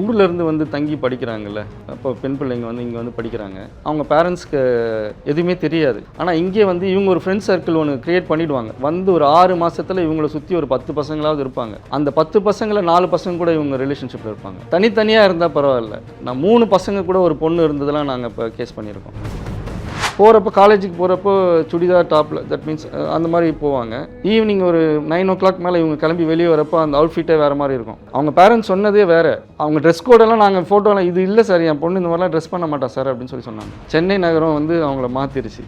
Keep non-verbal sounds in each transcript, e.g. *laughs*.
ஊர்ல இருந்து வந்து தங்கி படிக்கிறாங்கல்ல. அப்போ பெண் பிள்ளைங்க வந்து இங்கே வந்து படிக்கிறாங்க. அவங்க பேரண்ட்ஸ்க்கு எதுவுமே தெரியாது. ஆனால் இங்கே வந்து இவங்க ஒரு ஃப்ரெண்ட் சர்க்கிள் ஒன்று கிரியேட் பண்ணிடுவாங்க. வந்து ஒரு ஆறு மாதத்தில் இவங்கள சுற்றி ஒரு பத்து பசங்களாவது இருப்பாங்க. அந்த பத்து பசங்களை நாலு பசங்க கூட இவங்க ரிலேஷன்ஷிப்பில் இருப்பாங்க. தனித்தனியாக இருந்தால் பரவாயில்ல. நான் மூணு பசங்க கூட ஒரு பொண்ணு இருந்ததெல்லாம் நாங்கள் இப்போ கேஸ் பண்ணியிருக்கோம். போகிறப்போ காலேஜுக்கு போகிறப்போ சுடிதார் டாப்பில் தட் மீன்ஸ் அந்த மாதிரி போவாங்க. ஈவினிங் ஒரு நைன் ஓ கிளாக் மேலே இவங்க கிளம்பி வெளியே வரப்போ அந்த அவுட்ஃபிட்டே வேறு மாதிரி இருக்கும். அவங்க பேரண்ட்ஸ் சொன்னதே வேறு. அவங்க ட்ரெஸ் கோடெல்லாம் நாங்கள் ஃபோட்டோலாம் இது இல்லை சார் என் பொண்ணு இந்த மாதிரிலாம் ட்ரெஸ் பண்ண மாட்டா சார் அப்படின்னு சொல்லி சொன்னாங்க. சென்னை நகரம் வந்து அவங்கள மாற்றிருச்சு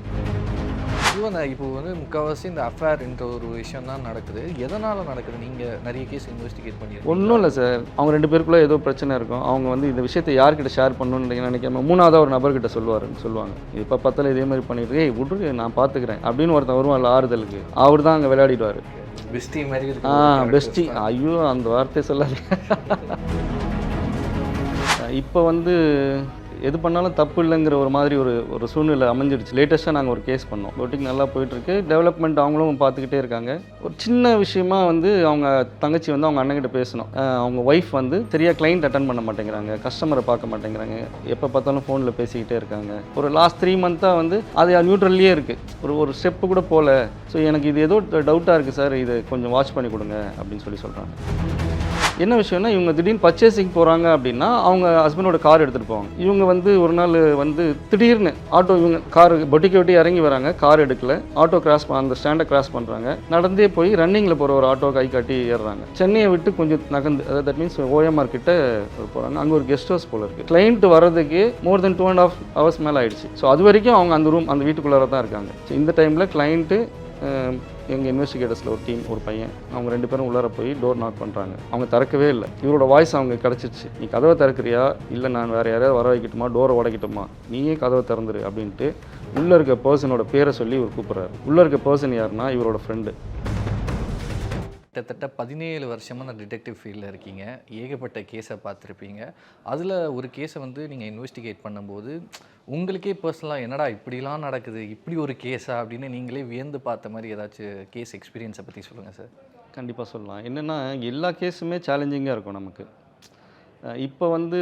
ஈவன் இப்போ வந்து முக்கால்வாசி இந்த அஃபேர்ன்ற ஒரு விஷயம் தான் நடக்குது. எதனால் நடக்குது? நீங்கள் நிறைய கேஸ் இன்வெஸ்டிகேட் பண்ணியிருக்கீங்க ஒன்றும் இல்லை சார் அவங்க ரெண்டு பேருக்குள்ளே ஏதோ பிரச்சனை இருக்கும். அவங்க வந்து இந்த விஷயத்தை யார்கிட்ட ஷேர் பண்ணணும்னு நினைக்காம மூணாவதாக ஒரு நபர்கிட்ட சொல்லுவாருன்னு சொல்லுவாங்க. இப்போ பத்தில் இதே மாதிரி பண்ணிட்டு ஏய் விட்ரு நான் பார்த்துக்கிறேன் அப்படின்னு ஒருத்தன் வருவான்ல ஆறுதலுக்கு. அவர் தான் அங்கே விளையாடிடுவார். பெஸ்டி மாதிரி ஆ பெஸ்டி ஐயோ அந்த வார்த்தை சொல்லாது *laughs* இப்போ வந்து எது பண்ணாலும் தப்பு இல்லைங்கிற ஒரு மாதிரி ஒரு ஒரு சூழ்நிலை அமைஞ்சிடுச்சு. லேட்டஸ்ட்டாக நாங்கள் ஒரு கேஸ் பண்ணோம். போட்டிங் நல்லா போயிட்டுருக்கு. டெவலப்மெண்ட் அவங்களும் பார்த்துக்கிட்டே இருக்காங்க. ஒரு சின்ன விஷயமா வந்து அவங்க தங்கச்சி வந்து அவங்க அண்ணன்கிட்ட பேசணும். அவங்க ஒய்ஃப் வந்து சரியாக கிளைண்ட் அட்டன் பண்ண மாட்டேங்கிறாங்க. கஸ்டமரை பார்க்க மாட்டேங்கிறாங்க. எப்போ பார்த்தாலும் ஃபோனில் பேசிக்கிட்டே இருக்காங்க. ஒரு லாஸ்ட் த்ரீ மந்த்தாக வந்து அது நியூட்ரல்லையே இருக்குது ஒரு ஒரு ஸ்டெப்பு கூட போகல ஸோ எனக்கு இது ஏதோ டவுட்டாக இருக்குது சார் இது கொஞ்சம் வாட்ச் பண்ணி கொடுங்க அப்படின்னு சொல்லி சொல்கிறாங்க என்ன விஷயம்னா இவங்க திடீர்னு பர்ச்சேசிங் போகிறாங்க அப்படின்னா அவங்க ஹஸ்பண்டோட கார் எடுத்துகிட்டு போவாங்க. இவங்க வந்து ஒரு நாள் வந்து திடீர்னு ஆட்டோ இவங்க கார் பொட்டிக்கை விட்டு இறங்கி வராங்க கார் எடுக்கல. ஆட்டோ கிராஸ் அந்த ஸ்டாண்டை கிராஸ் பண்ணுறாங்க நடந்தே போய் ரன்னிங்கில் போகிற ஒரு ஆட்டோ கை காட்டி ஏறுறாங்க. சென்னையை விட்டு கொஞ்சம் நகர்ந்து அதாவது தட் மீன்ஸ் ஓஎம்ஆர் கிட்ட போகிறாங்க அங்கே ஒரு கெஸ்ட் ஹவுஸ் போல இருக்குது கிளைண்ட் வர்றதுக்கு more than two and half hours மேலே ஆயிடுச்சு. ஸோ அது வரைக்கும் அவங்க அந்த ரூம் அந்த வீட்டுக்குள்ளார தான் இருக்காங்க. ஸோ இந்த டைமில் கிளைண்ட்டு எங்கள் இன்வெஸ்டிகேட்டர்ஸில் ஒரு டீம் ஒரு பையன். அவங்க ரெண்டு பேரும் உள்ளார போய் டோர் நாக் பண்ணுறாங்க அவங்க திறக்கவே இல்லை. இவரோட வாய்ஸ் அவங்க கிடச்சிருச்சு நீ கதவை திறக்கிறியா? இல்லை நான் வேறு யாரையாவது வர வைக்கட்டுமா? டோரை உடைக்கட்டுமா? நீயே கதவை திறந்துரு அப்படின்ட்டு உள்ளே இருக்க பர்சனோட பேரை சொல்லி இவர் கூப்பிட்றாரு. உள்ளே இருக்க பர்சன் யாருன்னா இவரோட ஃப்ரெண்டு கிட்டத்தட்ட பதினேழு வருஷமாக அந்த டிடெக்டிவ் ஃபீல்டில் இருக்கீங்க. ஏகப்பட்ட கேஸை பார்த்துருப்பீங்க. அதில் ஒரு கேஸை வந்து நீங்கள் இன்வெஸ்டிகேட் பண்ணும்போது உங்களுக்கே பர்சனலாக என்னடா இப்படிலாம் நடக்குது இப்படி ஒரு கேஸா அப்படின்னு நீங்களே வியந்து பார்த்த மாதிரி ஏதாச்சும் கேஸ் எக்ஸ்பீரியன்ஸை பற்றி சொல்லுங்கள் சார் கண்டிப்பாக சொல்லலாம். என்னென்னா எல்லா கேஸுமே சேலஞ்சிங்காக இருக்கும் நமக்கு. இப்போ வந்து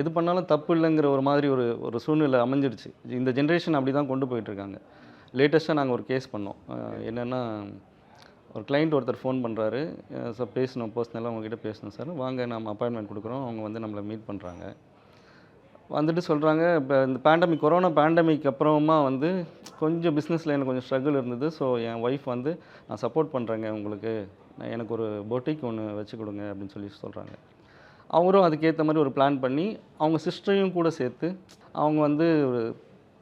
எது பண்ணாலும் தப்பு இல்லைங்கிற ஒரு மாதிரி ஒரு ஒரு சூழ்நிலை அமைஞ்சிடுச்சு இந்த ஜென்ரேஷன் அப்படி தான் கொண்டு போயிட்டுருக்காங்க லேட்டஸ்ட்டாக நாங்கள் ஒரு கேஸ் பண்ணோம். என்னென்னா ஒரு கிளைண்ட் ஒருத்தர் ஃபோன் பண்ணுறாரு சார் பேசணும் பர்சனலாக உங்ககிட்ட பேசணும் சார் வாங்க நம்ம அப்பாயின்மெண்ட் கொடுக்குறோம். அவங்க வந்து நம்மளை மீட் பண்ணுறாங்க வந்துட்டு சொல்கிறாங்க இப்போ இந்த பேண்டமிக் கொரோனா பேண்டமிக் அப்புறமா வந்து கொஞ்சம் பிஸ்னஸில் எனக்கு கொஞ்சம் ஸ்ட்ரகிள் இருந்தது. ஸோ என் ஒய்ஃப் வந்து நான் சப்போர்ட் பண்ணுறேங்க உங்களுக்கு. நான் எனக்கு ஒரு பொட்டிக் ஒன்று வச்சு கொடுங்க அப்படின்னு சொல்லி சொல்கிறாங்க அவரும் அதுக்கேற்ற மாதிரி ஒரு பிளான் பண்ணி அவங்க சிஸ்டரையும் கூட சேர்த்து அவங்க வந்து ஒரு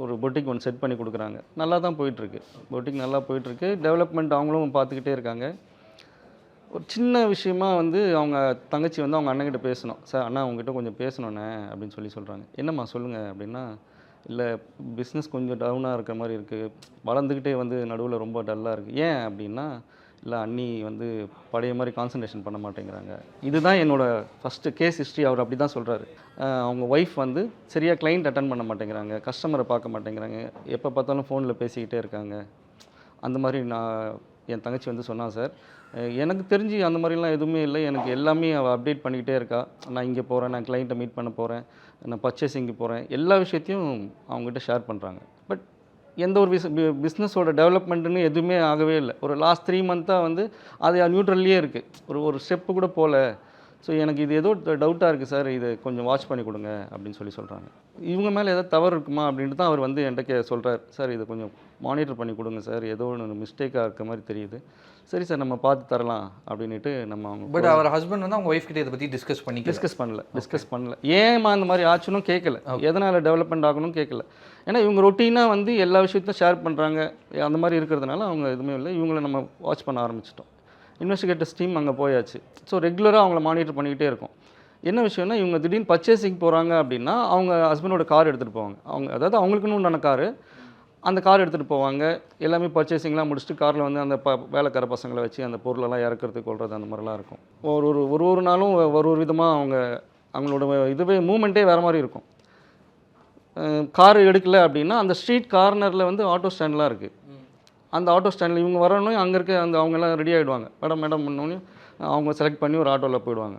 ஒரு பொட்டிக் ஒன்று செட் பண்ணி கொடுக்குறாங்க. நல்லா தான் போயிட்டுருக்கு. பொட்டிக் நல்லா போயிட்டுருக்கு. டெவலப்மெண்ட் அவங்களும் பார்த்துக்கிட்டே இருக்காங்க. ஒரு சின்ன விஷயமா வந்து அவங்க தங்கச்சி வந்து அவங்க அண்ணன்கிட்ட பேசணும். சார் அண்ணா அவங்ககிட்ட கொஞ்சம் பேசணுண்ணே அப்படின்னு சொல்லி சொல்கிறாங்க என்னம்மா சொல்லுங்கள் அப்படின்னா இல்லை பிஸ்னஸ் கொஞ்சம் டவுனாக இருக்கிற மாதிரி இருக்குது வளர்ந்துக்கிட்டே வந்து நடுவில் ரொம்ப டல்லாக இருக்குது ஏன் அப்படின்னா இல்லை அண்ணி வந்து பழைய மாதிரி கான்சன்ட்ரேஷன் பண்ண மாட்டேங்கிறாங்க. இதுதான் என்னோடய ஃபஸ்ட்டு கேஸ் ஹிஸ்ட்ரி அவர் அப்படி தான் சொல்கிறாரு அவங்க ஒய்ஃப் வந்து சரியாக கிளைண்ட் அட்டன் பண்ண மாட்டேங்கிறாங்க. கஸ்டமரை பார்க்க மாட்டேங்கிறாங்க. எப்போ பார்த்தாலும் ஃபோனில் பேசிக்கிட்டே இருக்காங்க. அந்த மாதிரி நான் என் தங்கச்சி வந்து சொன்னான் சார் எனக்கு தெரிஞ்சு அந்த மாதிரிலாம் எதுவுமே இல்லை. எனக்கு எல்லாமே அவள் அப்டேட் பண்ணிக்கிட்டே இருக்கா. நான் இங்கே போகிறேன் நான் கிளைண்ட்டை மீட் பண்ண போகிறேன் நான் பர்ச்சேசிங்க்கு போகிறேன் எல்லா விஷயத்தையும் அவங்ககிட்ட ஷேர் பண்ணுறாங்க எந்த ஒரு பிஸ் பிஸ்னஸோட டெவலப்மெண்ட்டுன்னு எதுவுமே ஆகவே இல்லை. ஒரு லாஸ்ட் த்ரீ மந்த்தாக வந்து அது நியூட்ரல்லையே இருக்குது ஒரு ஒரு ஸ்டெப்பு கூட போகல. ஸோ எனக்கு இது ஏதோ டவுட்டாக இருக்குது சார் இது கொஞ்சம் வாட்ச் பண்ணி கொடுங்க அப்படின்னு சொல்லி சொல்கிறாங்க இவங்க மேலே ஏதாவது தவறு இருக்குமா அப்படின்ட்டு தான் அவர் வந்து என்கிட்ட கே சொல்கிறார் சார் இதை கொஞ்சம் மானிட்டர் பண்ணி கொடுங்க சார் ஏதோ ஒன்று மிஸ்டேக்காக இருக்க மாதிரி தெரியுது. சரி சார் நம்ம பார்த்து தரலாம் அப்படின்ட்டு நம்ம அவங்க பட் அவர் ஹஸ்பண்ட் வந்து அவங்க ஒய்ஃப் கிட்ட இதை பற்றி டிஸ்கஸ் பண்ணி டிஸ்கஸ் பண்ணல டிஸ்கஸ் பண்ணல. ஏமா அந்த மாதிரி ஆச்சுன்னு கேட்கல எதனால் டெவலப்மெண்ட் ஆகணும்னு கேட்கல ஏன்னா இவங்க ரொட்டீனாக வந்து எல்லா விஷயத்தையும் ஷேர் பண்ணுறாங்க அந்த மாதிரி இருக்கிறதுனால அவங்க எதுவுமே இல்லை. இவங்கள நம்ம வாட்ச் பண்ண ஆரம்பிச்சிட்டோம். இன்வெஸ்டிகேட்டர்ஸ் டீம் அங்கே போயாச்சு. ஸோ ரெகுலராக அவங்கள மானிட்டர் பண்ணிக்கிட்டே இருக்கும். என்ன விஷயம்னா இவங்க திடீர்னு பர்ச்சேசிங் போகிறாங்க அப்படின்னா அவங்க ஹஸ்பண்டோட கார் எடுத்துகிட்டு போவாங்க. அவங்க அதாவது அவங்களுக்குன்னு உண்டான காரு அந்த கார் எடுத்துகிட்டு போவாங்க. எல்லாமே பர்ச்சேசிங்லாம் முடிச்சுட்டு காரில் வந்து அந்த ப வேலைக்கார பசங்களை வச்சு அந்த பொருளெல்லாம் இறக்குறது கொள்வது அந்த மாதிரிலாம் இருக்கும். ஒரு ஒரு ஒரு ஒரு நாளும் ஒரு ஒரு விதமாக அவங்க அவங்களோட இதுவே மூமெண்ட்டே வேறு மாதிரி இருக்கும். கார் எடுக்கலை அப்படின்னா அந்த ஸ்ட்ரீட் கார்னரில் வந்து ஆட்டோ ஸ்டாண்ட்லாம் இருக்குது அந்த ஆட்டோ ஸ்டாண்டில் இவங்க வரணும் அங்கே இருக்க அந்த அவங்கெல்லாம் ரெடி ஆகிடுவாங்க மேடம் மேடம் பண்ணோன்னே அவங்க செலக்ட் பண்ணி ஒரு ஆட்டோவில் போயிடுவாங்க.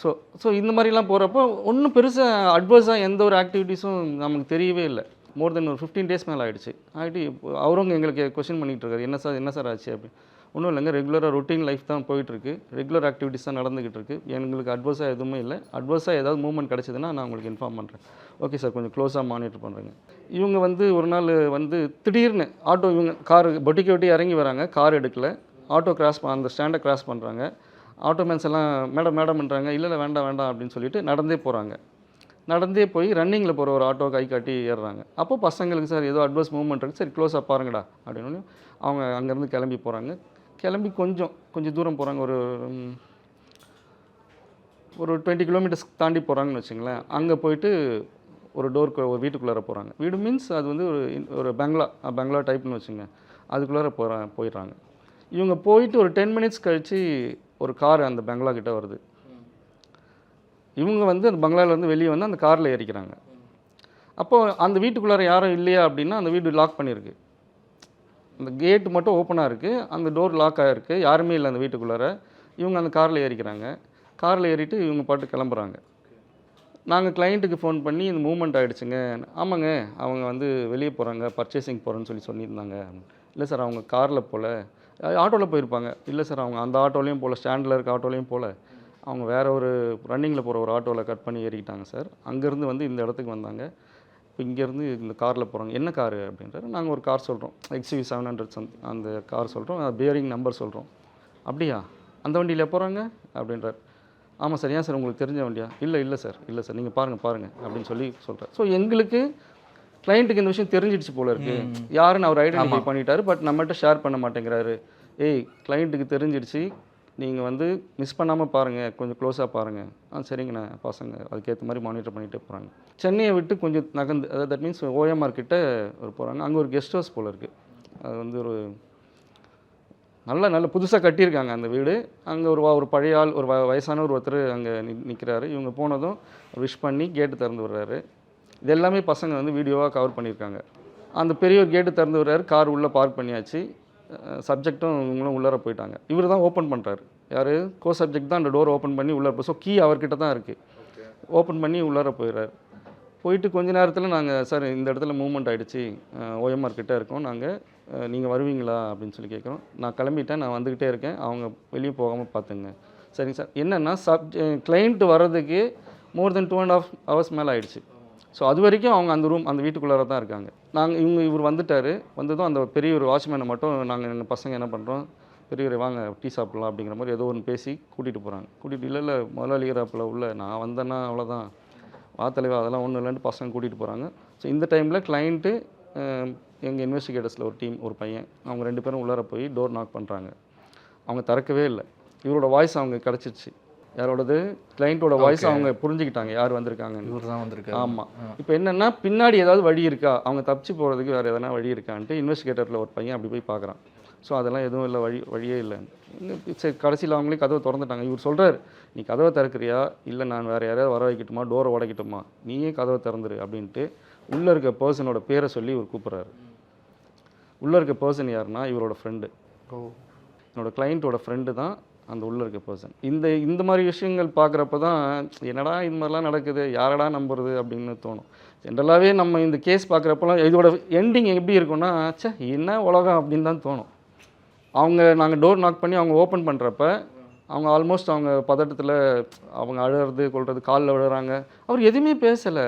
ஸோ ஸோ இந்த மாதிரிலாம் போகிறப்போ ஒன்றும் பெருசாக அட்வர்ஸாக எந்த ஒரு ஆக்டிவிட்டீஸும் நமக்கு தெரியவே இல்லை. மோர் தென் ஒரு ஃபிஃப்டீன் டேஸ் மேலே ஆகிடுச்சு ஆகிட்டு அவரும் எங்களுக்கு கொஷின் பண்ணிகிட்டு இருக்காரு. என்ன சார் என்ன சார் ஆச்சு அப்படின்னு. ஒன்றும் இல்லைங்க ரெகுலராக ரொட்டீன் லைஃப் தான் போயிட்டுருக்கு. ரெகுலர் ஆக்டிவிட்டிஸ் தான் நடந்துகிட்டு இருக்குது எங்களுக்கு அட்வர்ஸாக எதுவுமே இல்லை. அட்வர்ஸாக ஏதாவது மூவ்மெண்ட் கிடச்சிதுன்னா நான் உங்களுக்கு இன்ஃபார்ம் பண்ணுறேன் ஓகே சார் கொஞ்சம் க்ளோஸாக மானிட்டர் பண்ணுறேங்க இவங்க வந்து ஒரு நாள் வந்து திடீர்னு ஆட்டோ இவங்க கார் பொட்டிக்கு ஒட்டி இறங்கி வராங்க. கார் எடுக்கல. ஆட்டோ கிராஸ் அந்த ஸ்டாண்டை கிராஸ் பண்ணுறாங்க ஆட்டோமேன்ஸ் எல்லாம் மேடம் மேடம்ன்றாங்க இல்லை இல்லை வேண்டாம் வேண்டாம் அப்படின்னு சொல்லிட்டு நடந்தே போகிறாங்க நடந்தே போய் ரன்னிங்கில் போகிற ஒரு ஆட்டோ கை காட்டி ஏறுறாங்க. அப்போ பசங்களுக்கு சார் ஏதோ அட்வர்ஸ் மூவ்மெண்ட் இருக்குது சரி க்ளோஸாக பாருங்கடா அப்படின்னு அவங்க அங்கேருந்து கிளம்பி போகிறாங்க கிளம்பி கொஞ்சம் கொஞ்சம் தூரம் போகிறாங்க ஒரு ஒரு டுவெண்ட்டி கிலோமீட்டர்ஸ் தாண்டி போகிறாங்கன்னு வச்சுங்களேன். அங்கே போயிட்டு ஒரு டோருக்கு ஒரு வீட்டுக்குள்ளார போகிறாங்க வீடு மீன்ஸ் அது வந்து ஒரு இன்- ஒரு பெங்களா பெங்களா டைப்னு வச்சுங்க. அதுக்குள்ளார போகிறா போயிடுறாங்க. இவங்க போயிட்டு ஒரு டென் மினிட்ஸ் கழித்து ஒரு கார் அந்த பெங்களா கிட்டே வருது. இவங்க வந்து அந்த பங்களாலேருந்து வெளியே வந்து அந்த காரில் ஏறிக்கிறாங்க. அப்போது அந்த வீட்டுக்குள்ளார யாரும் இல்லையா அப்படின்னா அந்த வீடு லாக் பண்ணியிருக்கு. அந்த கேட்டு மட்டும் ஓப்பனாக இருக்குது அந்த டோர் லாக் ஆகிருக்கு யாருமே இல்லை அந்த வீட்டுக்குள்ளார. இவங்க அந்த காரில் ஏறிக்கிறாங்க. காரில் ஏறிட்டு இவங்க பாட்டு கிளம்புறாங்க. நாங்கள் கிளைண்ட்டுக்கு ஃபோன் பண்ணி இந்த மூமெண்ட் ஆகிடுச்சுங்க ஆமாங்க. அவங்க வந்து வெளியே போகிறாங்க பர்ச்சேசிங் போகிறேன்னு சொல்லி சொல்லியிருந்தாங்க. இல்லை சார் அவங்க காரில் போகல ஆட்டோவில் போயிருப்பாங்க. இல்லை சார் அவங்க அந்த ஆட்டோலையும் போகல ஸ்டாண்டில் இருக்க ஆட்டோலையும் போகல அவங்க வேற ஒரு ரன்னிங்கில் போகிற ஒரு ஆட்டோவில் கட் பண்ணி ஏறிக்கிட்டாங்க சார் அங்கேருந்து வந்து இந்த இடத்துக்கு வந்தாங்க. இப்போ இங்கேருந்து இந்த காரில் போகிறாங்க. என்ன காரு? அப்படின்றாரு. நாங்கள் ஒரு கார் சொல்கிறோம். எக்ஸ்யூவி செவன் ஹண்ட்ரட் சம் அந்த கார் சொல்கிறோம். பியரிங் நம்பர் சொல்கிறோம். அப்படியா? அந்த வண்டியில் போகிறாங்க? அப்படின்றார். ஆமாம் சார். ஏன் சார்? உங்களுக்கு தெரிஞ்ச வண்டியா? இல்லை இல்லை சார். இல்லை சார். நீங்கள் பாருங்கள் பாருங்கள் அப்படின்னு சொல்லி சொல்கிறார். ஸோ எங்களுக்கு கிளைண்ட்டுக்கு இந்த விஷயம் தெரிஞ்சிடுச்சு போல இருக்கு. யாருன்னு அவர் ஐடென்டிஃபை பண்ணிட்டாரு பட் நம்மகிட்ட ஷேர் பண்ண மாட்டேங்கிறாரு. ஏய் கிளைண்ட்டுக்கு தெரிஞ்சிடுச்சு. நீங்கள் வந்து மிஸ் பண்ணாமல் பாருங்கள் கொஞ்சம் க்ளோஸாக பாருங்கள் ஆ சரிங்கண்ணா. பசங்க அதுக்கேற்ற மாதிரி மானிட்டர் பண்ணிகிட்டே போகிறாங்க சென்னையை விட்டு கொஞ்சம் நகர்ந்து அதாவது தட் மீன்ஸ் ஓஎம்ஆர் கிட்ட ஒரு போகிறாங்க அங்கே ஒரு கெஸ்ட் ஹவுஸ் போல் இருக்குது அது வந்து ஒரு நல்ல நல்ல புதுசாக கட்டியிருக்காங்க அந்த வீடு. அங்கே ஒரு ஒரு பழைய ஆள் ஒரு வ- ஒரு ஒருத்தர் அங்கே நி நிற்கிறாரு இவங்க போனதும் விஷ் பண்ணி கேட்டு திறந்து விடுறாரு. இது எல்லாமே பசங்க வந்து வீடியோவாக கவர் பண்ணியிருக்காங்க. அந்த பெரியவர் கேட்டு திறந்து விடுறாரு. கார் உள்ளே பார்க் பண்ணியாச்சு. சப்ஜெக்ட்டும் இவங்களும் உள்ளார போயிட்டாங்க. இவர் தான் ஓப்பன் பண்ணுறாரு யார்? கோ சப்ஜெக்ட் தான் அந்த டோர் ஓப்பன் பண்ணி உள்ளார போ ஸோ கீ அவர்கிட்ட தான் இருக்குது ஓப்பன் பண்ணி உள்ளார போயிடுறாரு போயிட்டு கொஞ்ச நேரத்தில் நாங்கள் சார் இந்த இடத்துல மூவ்மெண்ட் ஆகிடுச்சு ஓஎம்ஆர் கிட்ட இருக்கோம். நாங்கள் நீங்கள் வருவீங்களா? அப்படின்னு சொல்லி கேட்குறோம் நான் கிளம்பிட்டேன். நான் வந்துக்கிட்டே இருக்கேன். அவங்க வெளியே போகாமல் பார்த்துங்க சரிங்க சார். என்னென்னா சப் கிளைண்ட் வர்றதுக்கு more than two and half hours மேலே ஆயிடுச்சு. ஸோ அது வரைக்கும் அவங்க அந்த ரூம் அந்த வீட்டுக்குள்ளார தான் இருக்காங்க. நாங்கள் இவங்க இவர் வந்துட்டார். வந்ததும் அந்த பெரிய ஒரு வாட்ச்மேனை மட்டும் நாங்கள் எங்கள் பசங்க என்ன பண்ணுறோம் பெரியவரை வாங்க டீ சாப்பிட்லாம் அப்படிங்கிற மாதிரி ஏதோ ஒன்று பேசி கூட்டிகிட்டு போகிறாங்க கூட்டிகிட்டு இல்லை இல்லை முதலாளிகிறாப்பில் உள்ள நான் வந்தேன்னா அவ்வளோதான் வா தலைவா அதெல்லாம் ஒன்றும் இல்லைன்ட்டு பசங்க கூட்டிகிட்டு போகிறாங்க ஸோ இந்த டைமில் கிளைண்ட்டு எங்கள் இன்வெஸ்டிகேட்டர்ஸில் ஒரு டீம் ஒரு பையன். அவங்க ரெண்டு பேரும் உள்ளார போய் டோர் நாக் பண்ணுறாங்க அவங்க திறக்கவே இல்லை. இவரோட வாய்ஸ் அவங்க கிடச்சிருச்சு. யாரோடது? கிளைண்ட்டோட வாய்ஸ் அவங்க புரிஞ்சுக்கிட்டாங்க யார் வந்திருக்காங்கன்னு. இவர் தான் வந்திருக்காரு. ஆமாம் இப்போ என்னென்னா பின்னாடி ஏதாவது வழி இருக்கா? அவங்க தப்பிச்சு போகிறதுக்கு வேறு எதனா வழி இருக்கான்ட்டு இன்வெஸ்டிகேட்டரில் ஒரு பையன் அப்படி போய் பார்க்குறான் ஸோ அதெல்லாம் எதுவும் இல்லை வழி வழியே இல்லை. சரி கடைசியில் அவங்களே கதவை திறந்துட்டாங்க. இவர் சொல்கிறார் நீ கதவை திறக்கிறியா? இல்லை நான் வேறு யாரையாவது வர வைக்கட்டுமா? டோரை உடைக்கட்டுமா? நீயே கதவை திறந்துரு அப்படின்ட்டு உள்ளே இருக்க பர்சனோட பேரை சொல்லி இவர் கூப்பிட்றாரு. உள்ளே இருக்க பர்சன் யாருன்னா இவரோட ஃப்ரெண்டு ஓ. என்னோட கிளைண்ட்டோட ஃப்ரெண்டு தான் அந்த உள்ளே இருக்க பர்சன் இந்த இந்த மாதிரி விஷயங்கள் பார்க்குறப்ப தான் என்னடா இது மாதிரிலாம் நடக்குது யாரடா நம்புறது அப்படின்னு தோணும். ஜென்ரலாகவே நம்ம இந்த கேஸ் பார்க்குறப்பலாம் இதோட எண்டிங் எப்படி இருக்கும்னா ச்சே என்ன உலகம் அப்படின்னு தான் தோணும். அவங்க நாங்கள் டோர் நாக் பண்ணி அவங்க ஓப்பன் பண்ணுறப்ப அவங்க ஆல்மோஸ்ட் அவங்க பதட்டத்தில் அவங்க அழுகிறது கொள்வது காலில் விழுறாங்க. அவர் எதுவுமே பேசலை.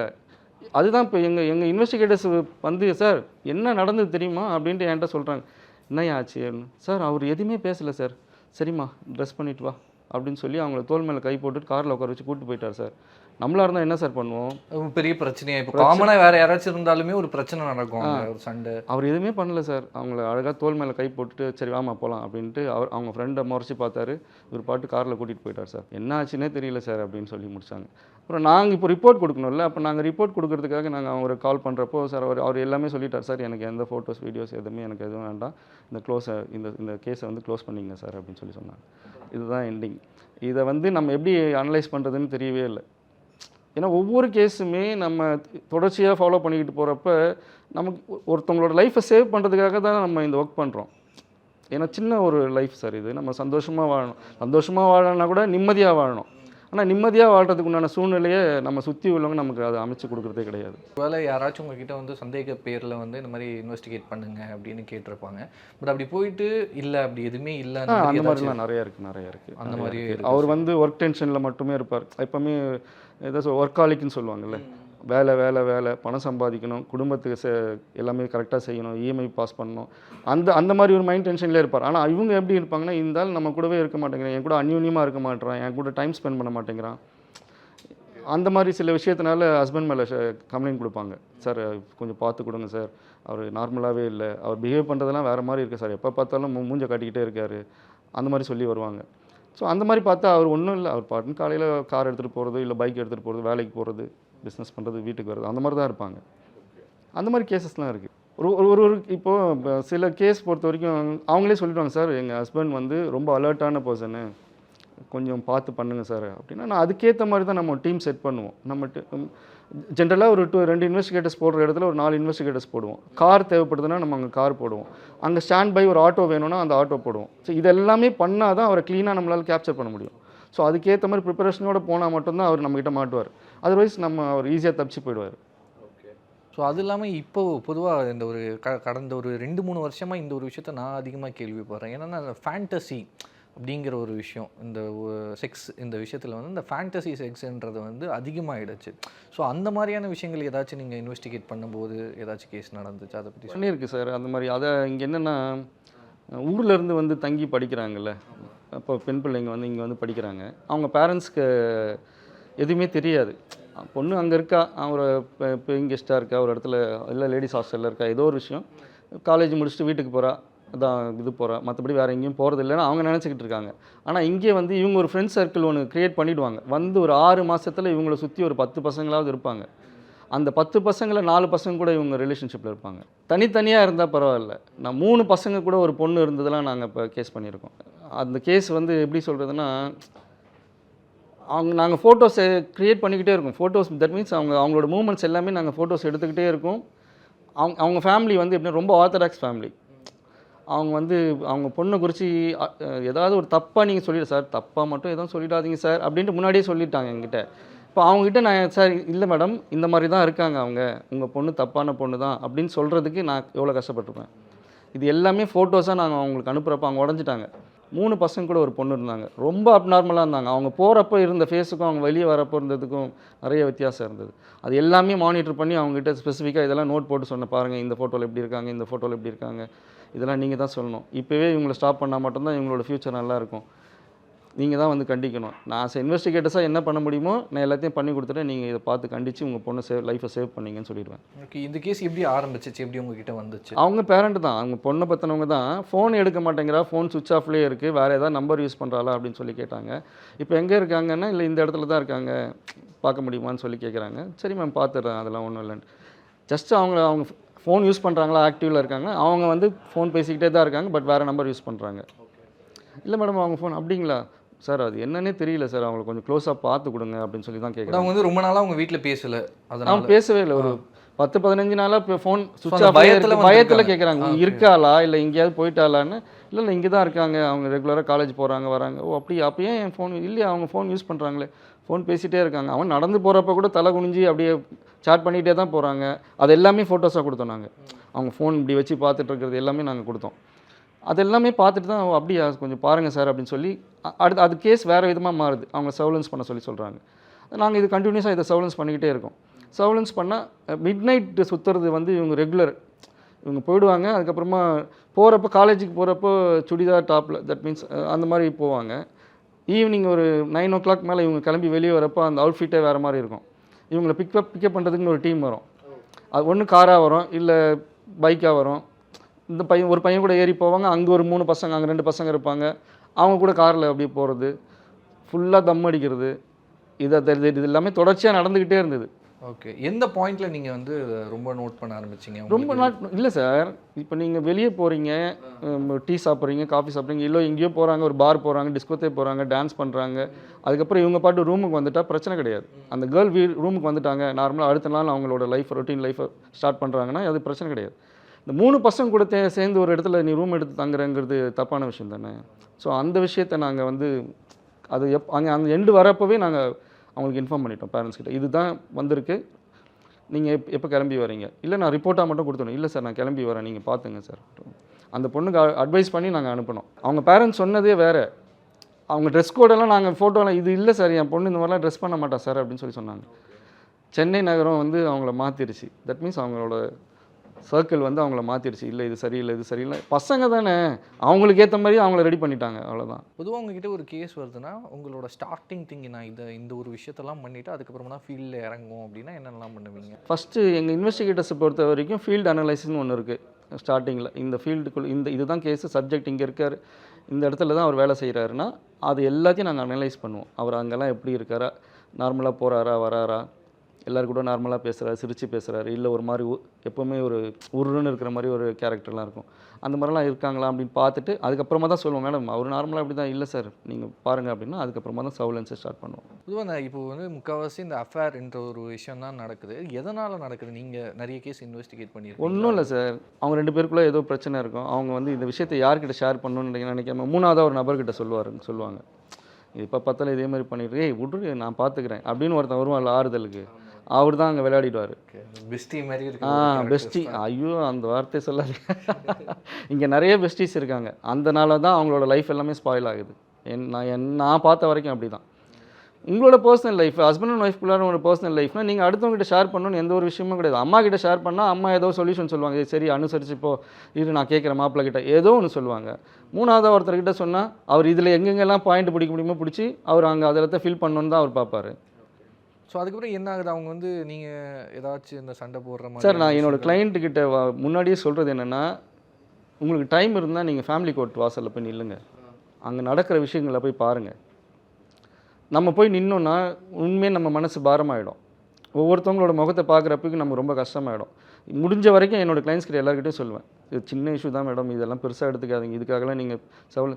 அதுதான் இப்போ எங்கள் எங்கள் இன்வெஸ்டிகேட்டர்ஸ் வந்து சார் என்ன நடந்தது தெரியுமா? அப்படின்ட்டு என்கிட்ட சொல்கிறாங்க என்ன ஆச்சு? சார் அவர் எதுவுமே பேசலை சார். சரிம்மா ட்ரெஸ் பண்ணிட்டு வா அப்படின்னு சொல்லி அவங்கள தோல் மேலே கை போட்டுட்டு காரில் உட்கார வச்சு கூப்பிட்டு போயிட்டார் சார். நம்மளா இருந்தால் என்ன சார் பண்ணுவோம்? பெரிய பிரச்சனையா? இப்போ காமனாக வேற யாராச்சும் இருந்தாலுமே ஒரு பிரச்சனை நடக்கும் ஒரு சண்டை. அவர் எதுவுமே பண்ணல சார். அவங்கள அழகாக தோல் மேலே கை போட்டுட்டு சரி வாமா போகலாம் அப்படின்ட்டு அவர் அவங்க ஃப்ரெண்டை முறைச்சி பார்த்தாரு. இவர் பாட்டு காரில் கூட்டிகிட்டு போயிட்டார் சார். என்ன ஆச்சுன்னே தெரியல சார் அப்படின்னு சொல்லி முடிச்சாங்க. அப்புறம் நாங்கள் இப்போ ரிப்போர்ட் கொடுக்கணும்ல அப்போ நாங்கள் ரிப்போர்ட் கொடுக்கறதுக்காக நாங்கள் அவர் கால் பண்ணுறப்போ சார் அவர் அவர் எல்லாமே சொல்லிட்டார். சார் எனக்கு எந்த ஃபோட்டோஸ் வீடியோஸ் எதுவுமே எனக்கு எதுவும் வேண்டாம். இந்த க்ளோஸை இந்த இந்த கேஸை வந்து க்ளோஸ் பண்ணிங்க சார் அப்படின்னு சொல்லி சொன்னாங்க. இதுதான் எண்டிங் இதை வந்து நம்ம எப்படி அனலைஸ் பண்ணுறதுன்னு தெரியவே இல்லை. ஏன்னா ஒவ்வொரு கேஸுமே நம்ம தொடர்ச்சியாக ஃபாலோ பண்ணிக்கிட்டு போகிறப்ப நமக்கு ஒருத்தவங்களோட லைஃப்பை சேவ் பண்ணுறதுக்காக தான் நம்ம இந்த ஒர்க் பண்ணுறோம் ஏன்னா சின்ன ஒரு லைஃப் சார் இது. நம்ம சந்தோஷமாக வாழணும். சந்தோஷமாக வாழணும்னா கூட நிம்மதியாக வாழணும். ஆனால் நிம்மதியாக வாழ்கிறதுக்கு உண்டான சூழ்நிலையை நம்ம சுற்றி உள்ளவங்க நமக்கு அதை அமைச்சு கொடுக்குறதே கிடையாது. ஒருவேளை யாராச்சும் உங்ககிட்ட வந்து சந்தேக பேரில் வந்து இந்த மாதிரி இன்வெஸ்டிகேட் பண்ணுங்க அப்படின்னு கேட்டிருப்பாங்க. பட் அப்படி போயிட்டு இல்லை அப்படி எதுவுமே இல்லை அந்த மாதிரிலாம் நிறைய இருக்குது நிறைய இருக்குது அந்த மாதிரி அவர் வந்து ஒர்க் டென்ஷனில் மட்டுமே இருப்பார். எப்போவுமே ஏதாச்சும் ஒர்க்காலிக்குன்னு சொல்லுவாங்கல்ல. வேலை வேலை வேலை பணம் சம்பாதிக்கணும் குடும்பத்துக்கு செ எல்லாமே கரெக்டாக செய்யணும் இஎம்ஐ பாஸ் பண்ணணும். அந்த அந்த மாதிரி ஒரு மைண்ட் டென்ஷன்லேயே இருப்பார். ஆனால் இவங்க எப்படி இருப்பாங்கன்னா இருந்தாலும் நம்ம கூடவே இருக்க மாட்டேங்கிறான். என் கூட அந்யூன்யமாக இருக்க மாட்டேறான் என் கூட டைம் ஸ்பெண்ட் பண்ண மாட்டேங்கிறான். அந்த மாதிரி சில விஷயத்தினால ஹஸ்பண்ட் மேலே கம்ப்ளைண்ட் கொடுப்பாங்க. சார் கொஞ்சம் பார்த்து கொடுங்க சார் அவர் நார்மலாகவே இல்லை. அவர் பிஹேவ் பண்ணுறதெல்லாம் வேறு மாதிரி இருக்குது சார் எப்போ பார்த்தாலும் மூ- மூஞ்ச காட்டிக்கிட்டே இருக்கார். அந்த மாதிரி சொல்லி வருவாங்க. ஸோ அந்த மாதிரி பார்த்தா அவர் ஒன்றும் இல்லை. அவர் பாட்டுன்னு காலையில் கார் எடுத்துகிட்டு போகிறது இல்லை பைக் எடுத்துகிட்டு போகிறது வேலைக்கு போகிறது பிஸ்னஸ் பண்ணுறது வீட்டுக்கு வர்றது அந்த மாதிரி தான் இருப்பாங்க. அந்த மாதிரி கேசஸ்லாம் இருக்குது ஒரு ஒரு ஒரு ஒரு இப்போது சில கேஸ் பொறுத்த வரைக்கும் அவங்களே சொல்லிடுவாங்க சார் எங்கள் ஹஸ்பண்ட் வந்து ரொம்ப அலர்ட்டான பர்சனு கொஞ்சம் பார்த்து பண்ணுங்கள் சார் அப்படின்னா நான் அதுக்கேற்ற மாதிரி தான் நம்ம டீம் செட் பண்ணுவோம். நம்ம ஜென்ரலாக ஒரு டூ ரெண்டு இன்வெஸ்டிகேட்டர்ஸ் போடுற இடத்துல ஒரு நாலு இன்வெஸ்டிகேட்டர்ஸ் போடுவோம். கார் தேவைப்படுதுன்னா நம்ம அங்கே கார் போடுவோம். அங்கே ஸ்டாண்ட் பை ஒரு ஆட்டோ வேணும்னா அந்த ஆட்டோ போடுவோம். ஸோ இதெல்லாமே பண்ணால் தான் அவரை க்ளீனாக நம்மளால் கேப்சர் பண்ண முடியும். ஸோ அதுக்கேற்ற மாதிரி ப்ரிப்பரேஷனோட போனால் மட்டும்தான் அவர் நம்மக்கிட்ட மாட்டுவார். அதர்வைஸ் நம்ம அவர் ஈஸியாக தப்பிச்சு போயிடுவார். ஸோ அது இல்லாமல் இப்போ பொதுவாக இந்த ஒரு க கடந்த ஒரு ரெண்டு மூணு வருஷமாக இந்த ஒரு விஷயத்த நான் அதிகமாக கேள்விப்படுறேன். ஏன்னா அந்த ஃபேண்டசி அப்படிங்கிற ஒரு விஷயம். இந்த செக்ஸ் இந்த விஷயத்தில் வந்து இந்த ஃபேண்டசி செக்ஸ்ன்றது வந்து அதிகமாகிடுச்சு ஸோ அந்த மாதிரியான விஷயங்கள் ஏதாச்சும் நீங்கள் இன்வெஸ்டிகேட் பண்ணும்போது ஏதாச்சும் கேஸ் நடந்துச்சு? அதை பற்றி சொல்லியிருக்கு சார் அந்த மாதிரி. அதை இங்கே என்னென்னா ஊர்லேருந்து வந்து தங்கி படிக்கிறாங்கல்ல. அப்போ பெண் பிள்ளைங்க வந்து இங்கே வந்து படிக்கிறாங்க. அவங்க பேரண்ட்ஸ்க்கு எதுவுமே தெரியாது. பொண்ணு அங்கே இருக்கா? அவர் பேயிங் கெஸ்ட்டாக இருக்கா? ஒரு இடத்துல இல்லை லேடிஸ் ஹாஸ்டலில் இருக்கா? ஏதோ ஒரு விஷயம். காலேஜ் முடிச்சுட்டு வீட்டுக்கு போகிறா தான் இது போகிறேன் மற்றபடி வேறு எங்கேயும் போகிறது இல்லைன்னு அவங்க நினச்சிக்கிட்டு இருக்காங்க. ஆனால் இங்கே வந்து இவங்க ஒரு ஃப்ரெண்ட் சர்க்கிள் ஒன்று க்ரியேட் பண்ணிவிடுவாங்க வந்து ஒரு ஆறு மாதத்தில் இவங்களை சுற்றி ஒரு பத்து பசங்களாவது இருப்பாங்க. அந்த பத்து பசங்களை நாலு பசங்க கூட இவங்க ரிலேஷன்ஷிப்பில் இருப்பாங்க. தனித்தனியாக இருந்தால் பரவாயில்ல. நான் மூணு பசங்க கூட ஒரு பொண்ணு இருந்ததெல்லாம் நாங்கள் இப்போ கேஸ் பண்ணியிருக்கோம். அந்த கேஸ் வந்து எப்படி சொல்கிறதுனா அவங்க நாங்கள் ஃபோட்டோஸ் க்ரியேட் பண்ணிக்கிட்டே இருக்கோம். ஃபோட்டோஸ் தட் மீன்ஸ் அவங்க அவங்களோட மூமெண்ட்ஸ் எல்லாமே நாங்கள் ஃபோட்டோஸ் எடுத்துக்கிட்டே இருக்கோம். அவங்க அவங்க ஃபேமிலி வந்து எப்படின்னா ரொம்ப ஆர்த்தடாக்ஸ் ஃபேமிலி அவங்க வந்து அவங்க பொண்ணை குறித்து ஏதாவது ஒரு தப்பாக நீங்கள் சொல்லிடு சார் தப்பாக மட்டும் எதுவும் சொல்லிடாதீங்க சார் அப்படின்ட்டு முன்னாடியே சொல்லிட்டாங்க என்கிட்ட. இப்போ அவங்ககிட்ட நான் சார் இல்லை மேடம் இந்த மாதிரி தான் இருக்காங்க அவங்க. உங்கள் பொண்ணு தப்பான பொண்ணு தான் அப்படின்னு சொல்கிறதுக்கு நான் எவ்வளோ கஷ்டப்பட்டிருப்பேன். இது எல்லாமே ஃபோட்டோஸாக நாங்கள் அவங்களுக்கு அனுப்புகிறப்ப அவங்க உடஞ்சிட்டாங்க. மூணு பசங்க கூட ஒரு பொண்ணு இருந்தாங்க. ரொம்ப அப்நார்மலாக இருந்தாங்க. அவங்க போகிறப்ப இருந்த ஃபேஸுக்கும் அவங்க வெளியே வரப்போ இருந்ததுக்கும் நிறைய வித்தியாசம் இருந்தது. அது எல்லாமே மானிட்டர் பண்ணி அவங்ககிட்ட ஸ்பெசிஃபிக்காக இதெல்லாம் நோட் போட்டு சொன்ன பாருங்கள் இந்த ஃபோட்டோவில் எப்படி இருக்காங்க இந்த ஃபோட்டோவில் எப்படி இருக்காங்க. இதெல்லாம் நீங்கள் தான் சொல்லணும். இப்போவே இவங்களை ஸ்டாப் பண்ணால் மட்டும்தான் இவங்களோட ஃப்யூச்சர் நல்லா இருக்கும். நீங்கள் தான் வந்து கண்டிக்கணும். நான் இன்வெஸ்டிகேட்டர்ஸாக என்ன பண்ண முடியுமோ நான் எல்லாத்தையும் பண்ணி கொடுத்துட்டு நீங்கள் இதை பார்த்து கண்டித்து உங்கள் பொண்ணை சேவ் லைஃப்பை சேவ் பண்ணீங்கன்னு சொல்லிடுவேன். ஓகே இந்த கேஸ் எப்படி ஆரம்பிச்சிச்சு? எப்படி உங்ககிட்ட வந்துச்சு? அவங்க பேரண்ட் தான். அவங்க பொண்ணை பற்றினவங்க தான். ஃபோன் எடுக்க மாட்டேங்கிறா. ஃபோன் சுவிச் ஆஃப்லேயே இருக்குது வேறு ஏதாவது நம்பர் யூஸ் பண்ணுறாளா அப்படின்னு சொல்லி கேட்டாங்க. இப்போ எங்கே இருக்காங்கன்னா இல்லை இந்த இடத்துல தான் இருக்காங்க. பார்க்க முடியுமான்னு சொல்லி கேட்குறாங்க சரி மேம் பார்த்துடுறேன். அதெல்லாம் ஒன்றும் இல்லைன்னு ஜஸ்ட் அவங்க அவங்க ஃபோன் யூஸ் பண்ணுறாங்களா ஆக்டிவில் இருக்காங்க. அவங்க வந்து ஃபோன் பேசிக்கிட்டே தான் இருக்காங்க பட் வேறு நம்பர் யூஸ் பண்ணுறாங்க இல்லை மேடம் அவங்க ஃபோன் அப்படிங்களா? சார் அது என்னன்னே தெரியல சார் அவங்களை கொஞ்சம் க்ளோஸாக பார்த்து கொடுங்க அப்படின்னு சொல்லி தான் பட் கேட்குறாங்க அவங்க வந்து ரொம்ப நாளாக உங்க வீட்டில் பேசல. அதனால அவன் பேசவே இல்லை. ஒரு பத்து பதினஞ்சு நாளாக இப்போ ஃபோன் சுவிட்ச் ஆஃப் பயத்துல பயத்தில். கேட்குறாங்க இருக்காளா? இல்லை எங்கேயாவது போயிட்டாளான்னு? இல்லை இல்லை இங்கே தான் இருக்காங்க. அவங்க ரெகுலராக காலேஜ் போகிறாங்க வராங்க. ஓ அப்படி அப்போ ஏன் என் ஃபோன் இல்லையா? அவங்க ஃபோன் யூஸ் பண்ணுறாங்களே ஃபோன் பேசிகிட்டே இருக்காங்க. அவன் நடந்து போகிறப்ப கூட தலை குனிஞ்சு அப்படியே சாட் பண்ணிகிட்டே தான் போகிறாங்க அது எல்லாமே ஃபோட்டோஸாக கொடுத்தோம் நாங்கள் அவங்க ஃபோன் இப்படி வச்சு பார்த்துட்டு இருக்கிறது எல்லாமே நாங்கள் கொடுத்தோம். அது எல்லாமே பார்த்துட்டு தான் அப்படியா கொஞ்சம் பாருங்கள் சார் அப்படின்னு சொல்லி அடுத்து அது கேஸ் வேறு விதமாக மாறுது. அவங்க சர்வலன்ஸ் பண்ண சொல்லி சொல்கிறாங்க நாங்கள் இது கண்டினியூஸாக இதை சர்வலன்ஸ் பண்ணிக்கிட்டே இருக்கோம். சர்வலன்ஸ் பண்ணால் மிட் நைட்டு சுற்றுறது வந்து இவங்க ரெகுலர் இவங்க போயிடுவாங்க. அதுக்கப்புறமா போகிறப்ப காலேஜுக்கு போகிறப்போ சுடிதார் டாப்பில் தட் மீன்ஸ் அந்த மாதிரி போவாங்க. ஈவினிங் ஒரு நைன் ஓ கிளாக் மேலே இவங்க கிளம்பி வெளியே வரப்போ அந்த அவுட்ஃபிட்டே வேறு மாதிரி இருக்கும். இவங்களை பிக்கப் பிக்கப் பண்ணுறதுக்குன்னு ஒரு டீம் வரும். அது ஒன்று காராக வரும் இல்லை பைக்காக வரும். இந்த பையன் ஒரு பையன் கூட ஏறி போவாங்க அங்கே ஒரு மூணு பசங்க அங்கே ரெண்டு பசங்க இருப்பாங்க. அவங்க கூட காரில் அப்படியே போகிறது ஃபுல்லாக தம் அடிக்கிறது. இதை இது எல்லாமே தொடர்ச்சியாக நடந்துக்கிட்டே இருந்தது. ஓகே எந்த பாயிண்ட்ல நீங்க வந்து ரொம்ப நோட் பண்ண ஆரம்பிச்சீங்க? ரொம்ப நாட் இல்லை சார் இப்போ நீங்கள் வெளியே போகிறீங்க டீ சாப்பிட்றீங்க காஃபி சாப்பிட்றீங்க இல்லை எங்கேயோ போகிறாங்க ஒரு பார் போகிறாங்க டிஸ்கோத்தே போகிறாங்க டான்ஸ் பண்ணுறாங்க அதுக்கப்புறம் இவங்க பாட்டு ரூமுக்கு வந்துட்டால் பிரச்சனை கிடையாது. அந்த கேர்ள் வீ ரூமுக்கு வந்துட்டாங்க நார்மலாக அடுத்த நாள் அவங்களோட லைஃப் ரொட்டீன் லைஃப்பை ஸ்டார்ட் பண்ணுறாங்கன்னா அது பிரச்சனை கிடையாது. இந்த மூணு பசங்க கூட சேர்ந்து ஒரு இடத்துல நீ ரூம் எடுத்து தங்குறங்கிறது தப்பான விஷயம் தானே? ஸோ அந்த விஷயத்தை நாங்கள் வந்து அது எப் அங்கே அந்த எண்டு வரப்போவே நாங்கள் அவங்களுக்கு இன்ஃபார்ம் பண்ணிட்டோம் பேரண்ட்ஸ் கிட்ட. இதுதான் வந்திருக்கு. நீங்கள் எப் எப்போ கிளம்பி வரீங்க? இல்லை நான் ரிப்போர்ட்டாக மட்டும் கொடுத்துடணும். இல்லை சார் நான் கிளம்பி வரேன். நீங்கள் பார்த்துங்க சார் அந்த பொண்ணுக்கு அட்வைஸ் பண்ணி நாங்கள் அனுப்பினோம் அவங்க பேரண்ட்ஸ் சொன்னதே வேறு. அவங்க ட்ரெஸ் கோடெல்லாம் நாங்கள் ஃபோட்டோலாம் இது இல்லை சார் என் பொண்ணு இந்த மாதிரிலாம் ட்ரெஸ் பண்ண மாட்டா சார் அப்படின்னு சொல்லி சொன்னாங்க. சென்னை நகரம் வந்து அவங்கள மாற்றிருச்சு தட் மீன்ஸ் அவங்களோட சர்க்கிள் வந்து அவங்கள மாற்றிருச்சு இல்லை இது சரியில்லை இது சரியில்லை. பசங்க தானே. அவங்களுக்கு ஏற்ற மாதிரி அவங்கள ரெடி பண்ணிட்டாங்க. அவ்வளோதான் பொதுவாக உங்ககிட்ட ஒரு கேஸ் வருதுன்னா உங்களோட ஸ்டார்டிங் திங் நான் இதை இந்த ஒரு விஷயத்தெல்லாம் பண்ணிவிட்டு அதுக்கப்புறமா தான் ஃபீல்டில் இறங்கும் அப்படின்னா என்னென்னலாம் பண்ணுவீங்க? ஃபஸ்ட்டு எங்கள் இன்வெஸ்டிகேட்டர்ஸை பொறுத்த வரைக்கும் ஃபீல்டு அனலைசிஸ்னு ஒன்று இருக்குது ஸ்டார்டிங்கில் இந்த ஃபீல்டுக்குள்ள இந்த இதுதான் கேஸு சப்ஜெக்ட் இங்கே இருக்கார். இந்த இடத்துல தான் அவர் வேலை செய்கிறாருன்னா அது எல்லாத்தையும் நாங்கள் அனலைஸ் பண்ணுவோம். அவர் அங்கெல்லாம் எப்படி இருக்காரா? நார்மலாக போகிறாரா வராரா? எல்லாரு கூட நார்மலாக பேசுகிறாரு சிரித்து பேசுகிறாரு இல்லை ஒரு மாதிரி எப்போவுமே ஒரு உருன்னு இருக்கிற மாதிரி ஒரு கேரக்டர்லாம் இருக்கும். அந்த மாதிரிலாம் இருக்காங்களா அப்படின்னு பார்த்துட்டு அதுக்கப்புறமா தான் சொல்லுவோம் மேடம் அவர் நார்மலாக அப்படி தான் இல்லை சார். நீங்கள் பாருங்கள் அப்படின்னா அதுக்கப்புறமா தான் சவுலன்ஸை ஸ்டார்ட் பண்ணுவோம். பொதுவாக இந்த இப்போ வந்து முக்கால்வாசி இந்த அஃபேர் என்ற ஒரு விஷயம் தான் நடக்குது. எதனால் நடக்குது? நீங்கள் நிறைய கேஸ் இன்வெஸ்டிகேட் பண்ணியிருக்கீங்க ஒன்றும் இல்லை சார். அவங்க ரெண்டு பேருக்குள்ளே ஏதோ பிரச்சனை இருக்கும். அவங்க வந்து இந்த விஷயத்தை யார்கிட்ட ஷேர் பண்ணணும்னு நினைக்க- நினைக்காம மூணாவதாக ஒரு நபர்கிட்ட சொல்லுவார் சொல்லுவாங்க. இப்போ பார்த்தாலும் இதே மாதிரி பண்ணிட்டு ஏய் விட்ரு நான் பார்த்துக்கிறேன் அப்படின்னு ஒருத்தன் வருவான்ல ஆறுதலுக்கு. அவர் தான் அங்கே விளையாடிடுவார். பெஸ்டி மாதிரி இருக்கு ஆ பெஸ்டி ஐயோ அந்த வார்த்தை சொல்லாது இங்கே நிறைய பெஸ்டிஸ் இருக்காங்க. அந்தனால தான் அவங்களோட லைஃப் எல்லாமே ஸ்பாயில் ஆகுது. என் நான் என் நான் பார்த்த வரைக்கும் அப்படி தான் உங்களோட பர்சனல் லைஃப் ஹஸ்பண்ட் அண்ட் ஒய்ஃப்குள்ளார ஒரு பர்சனல் லைஃப்னா நீங்கள் அடுத்தவங்ககிட்ட ஷேர் பண்ணணும்னு எந்த ஒரு விஷயமும் கிடையாது. அம்மா கிட்ட ஷேர் பண்ணால் அம்மா ஏதோ சொல்யூஷன் சொல்லுவாங்க. "ஏய், சரி அனுசரிச்சு போ. இரு நான் கேட்குறேன் மாப்பிள்ளை கிட்ட. ஏதோ ஒன்று சொல்லுவாங்க. மூணாவதாக ஒருத்தர்கிட்ட சொன்னால் அவர் இதில் எங்கெங்கெல்லாம் பாயிண்ட் பிடிக்க முடியுமோ பிடிச்சி அவர் அங்கே அதில் ஃபில் பண்ணணுன்னு தான் அவர் பார்ப்பாரு. ஸோ அதுக்கப்புறம் என்ன ஆகுது? அவங்க வந்து நீங்கள் ஏதாச்சும் இந்த சண்டை போடுற மாதிரி சார் நான் என்னோட client கிட்ட வ- முன்னாடியே சொல்கிறது என்னென்னா உங்களுக்கு டைம் இருந்தால் நீங்கள் ஃபேமிலி கோர்ட் வாசலில் போய் நில்லுங்க. அங்கே நடக்கிற விஷயங்களை போய் பாருங்கள் நம்ம போய் நின்னோன்னா உண்மையே நம்ம மனசு பாரமாயிடும். ஒவ்வொருத்தவங்களோட முகத்தை பார்க்குறப்பக்கு நம்ம ரொம்ப கஷ்டமாயிடும். முடிஞ்ச வரைக்கும் என்னோட clients கிட்ட எல்லாருக்கிட்டையும் சொல்லுவேன். இது சின்ன இஷ்யூ தான் மேடம் இதெல்லாம் பெருசாக எடுத்துக்காதீங்க. இதுக்காகலாம் நீங்கள் சவுல்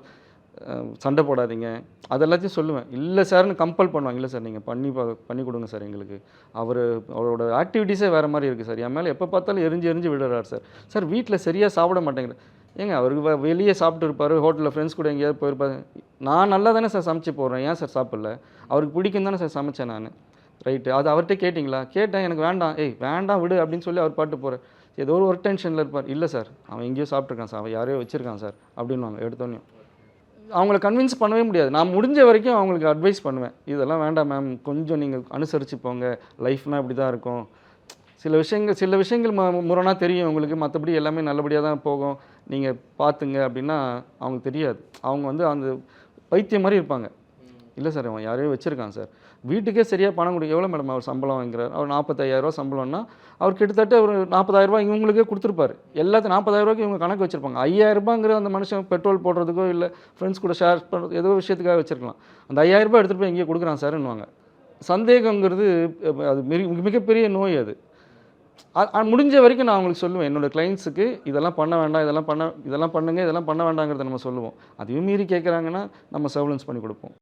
சண்டை போடாதீங்க. அதெல்லாத்தையும் சொல்லுவேன். இல்லை சார்னு கம்பல் பண்ணுவாங்க. இல்லை சார் நீங்கள் பண்ணி பா பண்ணி கொடுங்க சார் எங்களுக்கு. அவர் அவரோட ஆக்டிவிட்டீஸே வேறு மாதிரி இருக்குது சார் என் மேலே எப்போ பார்த்தாலும் எரிஞ்சு எரிஞ்சு விடுறாரு சார் சார் வீட்டில் சரியாக சாப்பிட மாட்டேங்கிறேன் ஏங்க அவருக்கு வெளியே சாப்பிட்டு இருப்பார் ஹோட்டலில் ஃப்ரெண்ட்ஸ் கூட எங்கேயாவது போயிருப்பாரு. நான் நல்லா தானே சார் சமைச்சு போடுறேன். ஏன் சார் சாப்பிடல? அவருக்கு பிடிக்கும் தானே சார் சமைச்சேன் நான். ரைட்டு அது அவர்கிட்ட கேட்டிங்களா? கேட்டேன். எனக்கு வேண்டாம். ஏய் வேண்டாம் விடு அப்படின்னு சொல்லி அவர் பாட்டு போகிறார் ஏதோ ஒரு டென்ஷனில் இருப்பார். இல்லை சார் அவன் எங்கேயோ சாப்பிட்ருக்கான் சார் அவன் யாரையோ வச்சுருக்கான் சார் அப்படின்வாங்க எடுத்தோன்னே அவங்கள கன்வின்ஸ் பண்ணவே முடியாது. நான் முடிஞ்ச வரைக்கும் அவங்களுக்கு அட்வைஸ் பண்ணுவேன். இதெல்லாம் வேண்டாம் மேம் கொஞ்சம் நீங்கள் அனுசரித்து போங்க. லைஃப்னால் இப்படி தான் இருக்கும். சில விஷயங்கள் சில விஷயங்கள் ம முரணா தெரியும் உங்களுக்கு. மற்றபடி எல்லாமே நல்லபடியாக தான் போகும். நீங்கள் பார்த்துங்க அப்படின்னா அவங்களுக்கு தெரியாது. அவங்க வந்து அந்த பைத்தியம் மாதிரி இருப்பாங்க. இல்லை சார் அவன் யாரையோ வச்சுருக்கான் சார். வீட்டுக்கே சரியாக பணம் கொடுக்க எவ்வளோ மேடம் அவர் சம்பளம் வாங்குறாரு அவர் நாற்பத்தையாயிரரூவா சம்பளம்னா அவர் கிட்டத்தட்ட ஒரு நாற்பதாயிரரூபா இவங்களுக்கே கொடுத்துருப்பாரு. எல்லாத்தையும் நாற்பதாயிரரூபாய்க்கு இவங்க கணக்கு வச்சுருப்பாங்க. ஐயாயிரரூபாங்கிற அந்த மனுஷன் பெட்ரோல் போடுறதுக்கோ இல்லை ஃப்ரெண்ட்ஸ் கூட ஷேர் பண்ணுறது ஏதோ விஷயத்துக்காக வச்சுருக்கலாம். அந்த ஐயாயிரரூபா எடுத்துகிட்டு போய் இங்கே கொடுக்குறான் சார்ன்னுவாங்க சந்தேகங்கிறது அது மிக மிகப்பெரிய நோய் அது. முடிஞ்ச வரைக்கும் நான் அவங்களுக்கு சொல்லுவேன். என்னோட கிளைண்ட்ஸுக்கு இதெல்லாம் பண்ண வேண்டாம் இதெல்லாம் பண்ண இதெல்லாம் பண்ணுங்க இதெல்லாம் பண்ண வேண்டாங்கிறத நம்ம சொல்லுவோம். அதையும் மீறி கேட்குறாங்கன்னா நம்ம சர்வலன்ஸ் பண்ணி கொடுப்போம்.